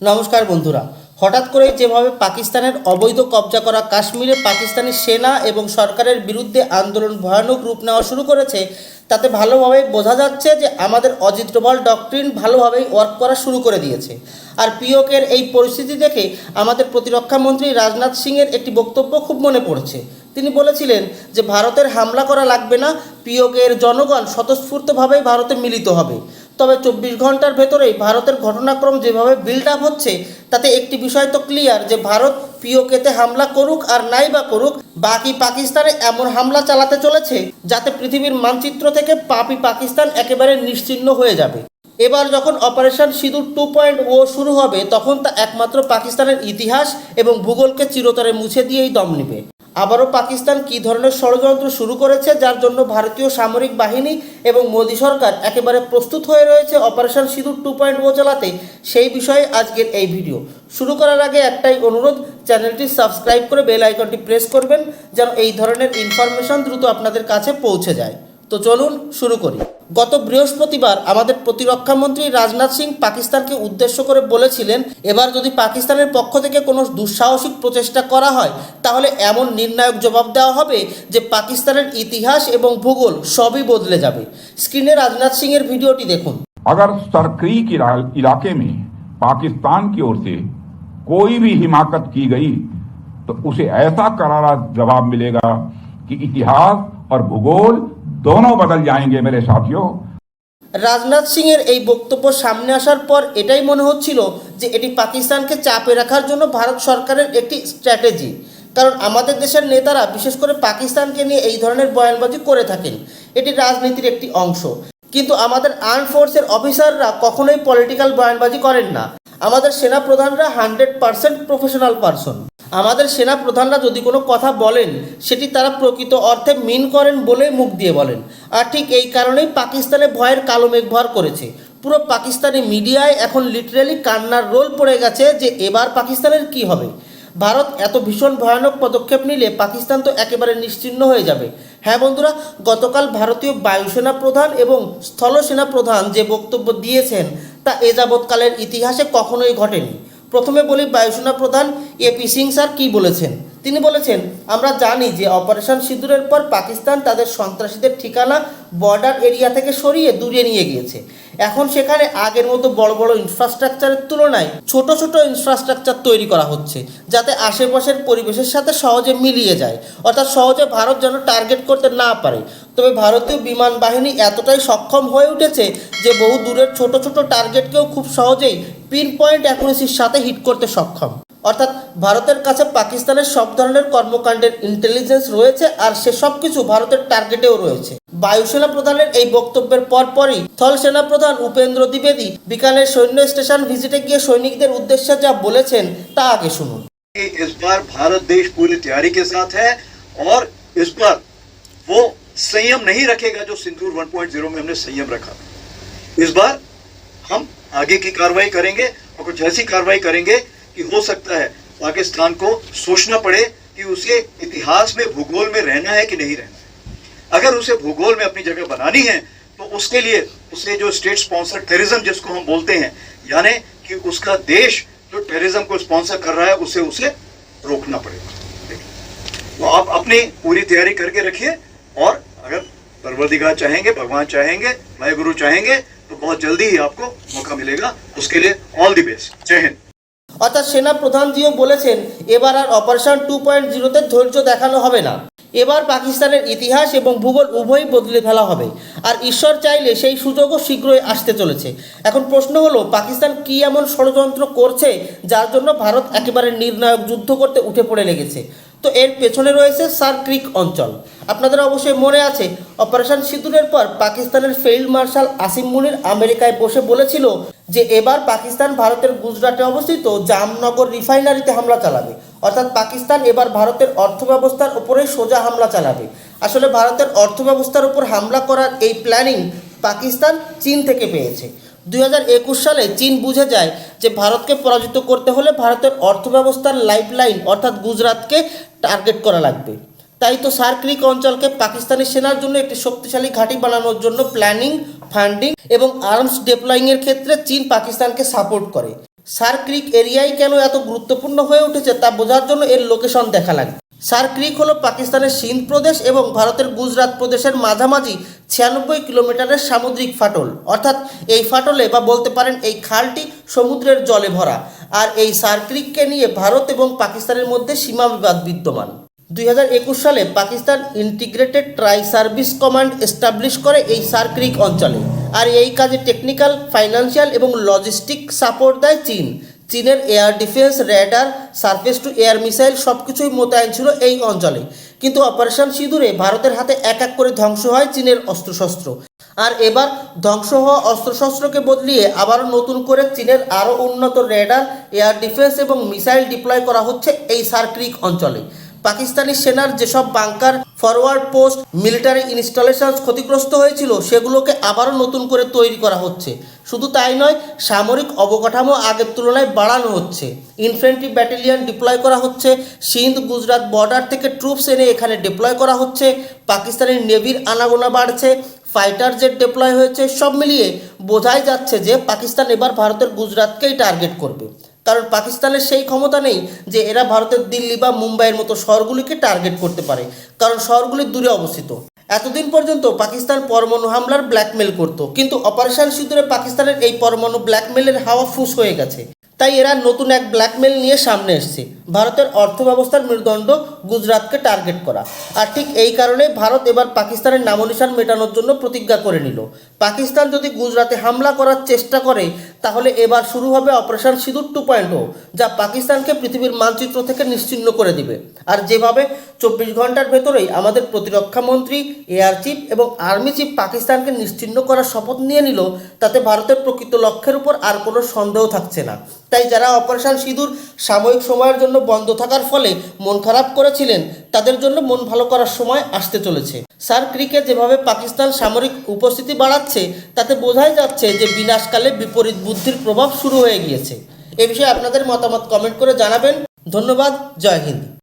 নমস্কার বন্ধুরা। হঠাৎ করে যেভাবে পাকিস্তানের অবৈধ কবজা করা কাশ্মীরে পাকিস্তানি সেনা এবং সরকারের বিরুদ্ধে আন্দোলন ভয়ানক রূপ নেওয়া শুরু করেছে, তাতে ভালোভাবে বোঝা যাচ্ছে যে আমাদের অজিত ডোভাল ডক্ট্রিন ভালোভাবেই ওয়ার্ক করা শুরু করে দিয়েছে। আর পিওকের এই পরিস্থিতি দেখে আমাদের প্রতিরক্ষা মন্ত্রী রাজনাথ সিংয়ের একটি বক্তব্য খুব মনে পড়ছে। তিনি বলেছিলেন যে, ভারতের হামলা করা লাগবে না পিওকের জনগণ স্বতঃস্ফূর্তভাবেই ভারতে মিলিত হবে। তবে চব্বিশ ঘণ্টার ভেতরেই ভারতের ঘটনাক্রম যেভাবে বিল্ড আপ হচ্ছে, তাতে একটি বিষয় তো ক্লিয়ার যে ভারত পিওকেতে হামলা করুক আর নাই বা করুক, বাকি পাকিস্তানে এমন হামলা চালাতে চলেছে যাতে পৃথিবীর মানচিত্র থেকে পাপি পাকিস্তান একেবারে নিশ্চিহ্ন হয়ে যাবে। এবার যখন অপারেশন সিঁদুর টু পয়েন্ট ও শুরু হবে, তখন তা একমাত্র পাকিস্তানের ইতিহাস এবং ভূগোলকে চিরতরে মুছে দিয়েই দম নেবে। আবারও পাকিস্তান কী ধরনের ষড়যন্ত্র শুরু করেছে যার জন্য ভারতীয় সামরিক বাহিনী এবং মোদী সরকার একেবারে প্রস্তুত হয়ে রয়েছে অপারেশন সিঁদুর টু পয়েন্ট ও চালাতে? সেই বিষয়ে আজকের এই ভিডিও। শুরু করার আগে একটাই অনুরোধ, চ্যানেলটি সাবস্ক্রাইব করে বেল আইকনটি প্রেস করবেন যেন এই ধরনের ইনফরমেশন দ্রুত আপনাদের কাছে পৌঁছে যায়। তো চলুন শুরু করি গত বৃহস্পতিবার আমাদের প্রতিরক্ষা মন্ত্রী রাজনাথ সিং পাকিস্তানকে উদ্দেশ্য করে বলেছিলেন এবার যদি পাকিস্তানের পক্ষ থেকে কোনো দুঃসাহসিক প্রচেষ্টা করা হয় তাহলে এমন নির্ণায়ক জবাব দেওয়া হবে যে পাকিস্তানের ইতিহাস এবং ভূগোল সবই বদলে যাবে স্ক্রিনে রাজনাথ সিংয়ের ভিডিওটি দেখুন अगर सरक्रीक इला- इलाके में पाकिस्तान की ओर से कोई भी हिमाकत की गई तो उसे ऐसा करारा जवाब मिलेगा कि इतिहास और भूगोल दोनों बदल जाएंगे मेरे साथियों রাজনাথ সিংয়ের এই বক্তব্য সামনে আসার পর এটাই মনে হচ্ছিল যে এটি পাকিস্তানকে চাপে রাখার জন্য ভারত সরকারের একটি স্ট্র্যাটেজি কারণ আমাদের দেশের নেতারা বিশেষ করে পাকিস্তানকে নিয়ে এই ধরনের বয়ানবাজি করে থাকেন এটি রাজনীতির একটি অংশ কিন্তু আমাদের আর্ম ফোর্সের অফিসাররা কখনোই পলিটিক্যাল বয়ানবাজি করেন না আমাদের সেনা প্রধানরা হান্ড্রেড পারসেন্ট প্রফেশনাল পারসন আমাদের সেনা প্রধানরা যদি কোনো কথা বলেন, সেটি তারা প্রকৃত অর্থে মিন করেন বলেই মুখ দিয়ে বলেন। আর ঠিক এই কারণেই পাকিস্তানে ভয়ের কালো মেঘ ভর করেছে। পুরো পাকিস্তানি মিডিয়ায় এখন লিটারেলি কান্নার রোল পড়ে গেছে যে এবার পাকিস্তানের কি হবে। ভারত এত ভীষণ ভয়ানক পদক্ষেপ নিলে পাকিস্তান তো একেবারে নিশ্চিহ্ন হয়ে যাবে। হ্যাঁ বন্ধুরা, গতকাল ভারতীয় বায়ুসেনা প্রধান এবং স্থলসেনা প্রধান যে বক্তব্য দিয়েছেন, তা এ যাবৎকালের ইতিহাসে কখনোই ঘটেনি। প্রথমে বলি বায়ুসেনা প্রধান এপি সিং স্যার কী বলেছেন? তিনি বলেছেন, আমরা জানি যে অপারেশন সিঁদুরের পর পাকিস্তান তাদের সন্ত্রাসীদের ঠিকানা বর্ডার এরিয়া থেকে সরিয়ে দূরে নিয়ে গিয়েছে। এখন সেখানে আগের মতো বড় বড় ইনফ্রাস্ট্রাকচারের তুলনায় ছোট ছোট ইনফ্রাস্ট্রাকচার তৈরি করা হচ্ছে, যাতে আশেপাশের পরিবেশের সাথে সহজে মিলিয়ে যায়। অর্থাৎ সহজে ভারত যেন টার্গেট করতে না পারে। তবে ভারতীয় বিমান বাহিনী এতটাই সক্ষম হয়ে উঠেছে যে বহু দূরের ছোট ছোট টার্গেটকেও খুব সহজেই পিন পয়েন্ট অ্যাকুরেসির সাথে হিট করতে সক্ষম। অর্থাৎ ভারতের কাছে পাকিস্তানের সব ধরনের কর্মকাণ্ডের ইন্টেলিজেন্স রয়েছে আর সে সব কিছু ভারতের টার্গেটেও রয়েছে বায়ুসেনা প্রধানের এই বক্তব্যের পরপরই স্থল সেনা প্রধান উপেন্দ্র দ্বিবেদী বিকানের সৈন্য স্টেশন ভিজিটে গিয়ে সৈনিকদের উদ্দেশ্যে যা বলেছেন তা আগে শুনুন कि इस बार भारत देश पूरी तैयारी के साथ है और इस बार वो संयम नहीं रखेगा जो सिंदूर 1.0 में हमने संयम रखा इस बार हम आगे की कार्रवाई करेंगे और कुछ ऐसी कार्रवाई करेंगे कि हो सकता है पाकिस्तान को सोचना पड़े कि उसे इतिहास में, भूगोल में रहना है कि नहीं रहना है। अगर उसे भूगोल में अपनी जगह बनानी है तो उसके लिए उसे जो स्टेट स्पॉन्सर टेररिज्म जिसको हम बोलते हैं, यानी कि उसका देश जो टेररिज्म को स्पॉन्सर कर रहा है, उसे उसे रोकना पड़ेगा। तो आप अपनी पूरी तैयारी करके रखिए और अगर परवरदिगार चाहेंगे, भगवान चाहेंगे वाहेगुरु चाहेंगे तो बहुत जल्दी ही आपको मौका मिलेगा। उसके लिए ऑल दी बेस्ट जय हिंद। অর্থাৎ সেনা প্রধান প্রধানজিও বলেছেন, এবার আর অপারেশন টু পয়েন্ট জিরোতে ধৈর্য দেখানো হবে না। এবার পাকিস্তানের ইতিহাস এবং ভূগোল উভয়ই বদলে ফেলা হবে। আর ঈশ্বর চাইলে সেই সুযোগও শীঘ্রই আসতে চলেছে। এখন প্রশ্ন হলো, পাকিস্তান কি এমন ষড়যন্ত্র করছে, যার জন্য ভারত একেবারে নির্ণায়ক যুদ্ধ করতে উঠে পড়ে লেগেছে? তো এর পেছনে রয়েছে সার ক্রিক অঞ্চল। আপনাদের অবশ্যই মনে আছে, অপারেশন সিঁদুরের পর পাকিস্তানের ফিল্ড মার্শাল আসিম মুনির আমেরিকায় বসে বলেছিল যে এবার পাকিস্তান ভারতের গুজরাটে অবস্থিত জামনগর রিফাইনারিতে হামলা চালাবে। অর্থাৎ পাকিস্তান এবার ভারতের অর্থব্যবস্থার উপরে সোজা হামলা চালাবে। আসলে ভারতের অর্থব্যবস্থার উপর হামলা করার এই প্ল্যানিং পাকিস্তান চীন থেকে পেয়েছে। দুই হাজার একুশ সালে চীন বুঝে যায় যে ভারতকে পরাজিত করতে হলে ভারতের অর্থব্যবস্থার লাইফলাইন অর্থাৎ গুজরাটকে টার্গেট করা লাগবে। তাই তো সার্ক্রিক অঞ্চলকে পাকিস্তানি সেনার জন্য একটি শক্তিশালী ঘাঁটি বানানোর জন্য প্ল্যানিং, ফান্ডিং এবং আর্মস ডেপ্লয়িংয়ের ক্ষেত্রে চীন পাকিস্তানকে সাপোর্ট করে। সার ক্রিক এরিয়াই কেন এত গুরুত্বপূর্ণ হয়ে উঠেছে তা বোঝার জন্য এর লোকেশন দেখা লাগবে। সার ক্রিক হলো পাকিস্তানের সিন্ধ প্রদেশ এবং ভারতের গুজরাট প্রদেশের মাঝামাঝি ছিয়ানব্বই কিলোমিটারের সামুদ্রিক ফাটল। অর্থাৎ এই ফাটলে বা বলতে পারেন এই খালটি সমুদ্রের জলে ভরা। আর এই সার ক্রিককে নিয়ে ভারত এবং পাকিস্তানের মধ্যে সীমা বিবাদ বিদ্যমান। দু হাজার একুশ সালে Pakistan integrated tri service command establish করে এই সার ক্রিক অঞ্চলে। আর এই কাজে টেকনিক্যাল, ফাইন্যান্সিয়াল এবং লজিস্টিক সাপোর্ট দেয় চীন। চীনের air defence, radar, surface to air missile সব কিছুই মোতায়েন ছিল এই অঞ্চলে। কিন্তু অপারেশন সিঁদুরে ভারতের হাতে এক এক করে ধ্বংস হয় চীনের অস্ত্রশস্ত্র। আর এবার ধ্বংস হওয়া অস্ত্রশস্ত্রকে বদলিয়ে আবারও নতুন করে চীনের আরও উন্নত রেডার, এয়ার ডিফেন্স এবং মিসাইল ডিপ্লয় করা হচ্ছে এই সার্ক্রিক অঞ্চলে। পাকিস্তানি সেনার যেসব bunker forward post military installations ক্ষতিগ্রস্ত হয়েছিল, সেগুলোকে আবারও নতুন করে তৈরি করা হচ্ছে। শুধু তাই নয়, সামরিক অবকাঠামো আগের তুলনায় বাড়ানো হচ্ছে। ইনফ্যান্ট্রি ব্যাটালিয়ন ডিপ্লয় করা হচ্ছে, সিন্ধ গুজরাট বর্ডার থেকে ট্রুপস এনে এখানে ডিপ্লয় করা হচ্ছে পাকিস্তানের নেভির আনাগোনা বাড়ছে ফাইটার জেট ডিপ্লয় হয়েছে, সব মিলিয়ে বোঝাই যাচ্ছে যে পাকিস্তান এবার ভারতের গুজরাটকেই টার্গেট করবে। কারণ পাকিস্তানের সেই ক্ষমতা নেই যে এরা ভারতের দিল্লি বা মুম্বাইয়ের মতো শহরগুলিকে টার্গেট করতে পারে। কারণ শহরগুলি দূরে অবস্থিত। এতদিন পর্যন্ত পাকিস্তান পরমাণু হামলার ব্ল্যাকমেল করত। কিন্তু অপারেশন সিঁদুরে পাকিস্তানের এই পরমাণু ব্ল্যাকমেলের হাওয়া ফুস হয়ে গেছে। তাই এরা নতুন এক ব্ল্যাকমেল নিয়ে সামনে এসছে। ভারতের অর্থ ব্যবস্থার মেরুদণ্ড গুজরাটকে টার্গেট করা। আর ঠিক এই কারণে ভারত এবার পাকিস্তানের নামনিশান মেটানোর জন্য প্রতিজ্ঞা করে নিল। পাকিস্তান যদি গুজরাটে হামলা করার চেষ্টা করে তাহলে এবার শুরু হবে অপারেশন সিঁদুর টু পয়েন্ট ও, যা পাকিস্তানকে পৃথিবীর মানচিত্র থেকে নিশ্চিহ্ন করে দিবে। আর যেভাবে চব্বিশ ঘণ্টার ভেতরেই আমাদের প্রতিরক্ষা মন্ত্রী, এয়ার চিফ এবং আর্মি চিফ পাকিস্তানকে নিশ্চিহ্ন করার শপথ নিয়ে নিল, তাতে ভারতের প্রকৃত লক্ষ্যের উপর আর কোনো সন্দেহ থাকছে না। তাই যারা অপারেশন সিঁদুর সাময়িক সময়ের জন্য বন্ধ থাকার ফলে মন খারাপ করেছিলেন, তাদের জন্য মন ভালো করার সময় আসতে চলেছে। সার ক্রিকে যেভাবে পাকিস্তান সামরিক উপস্থিতি বাড়াচ্ছে, তাতে বোঝাই যাচ্ছে যে বিনাশকালে বিপরীত বুদ্ধির প্রভাব শুরু হয়ে গিয়েছে। এ বিষয়ে আপনাদের মতামত কমেন্ট করে জানাবেন। ধন্যবাদ। জয় হিন্দ।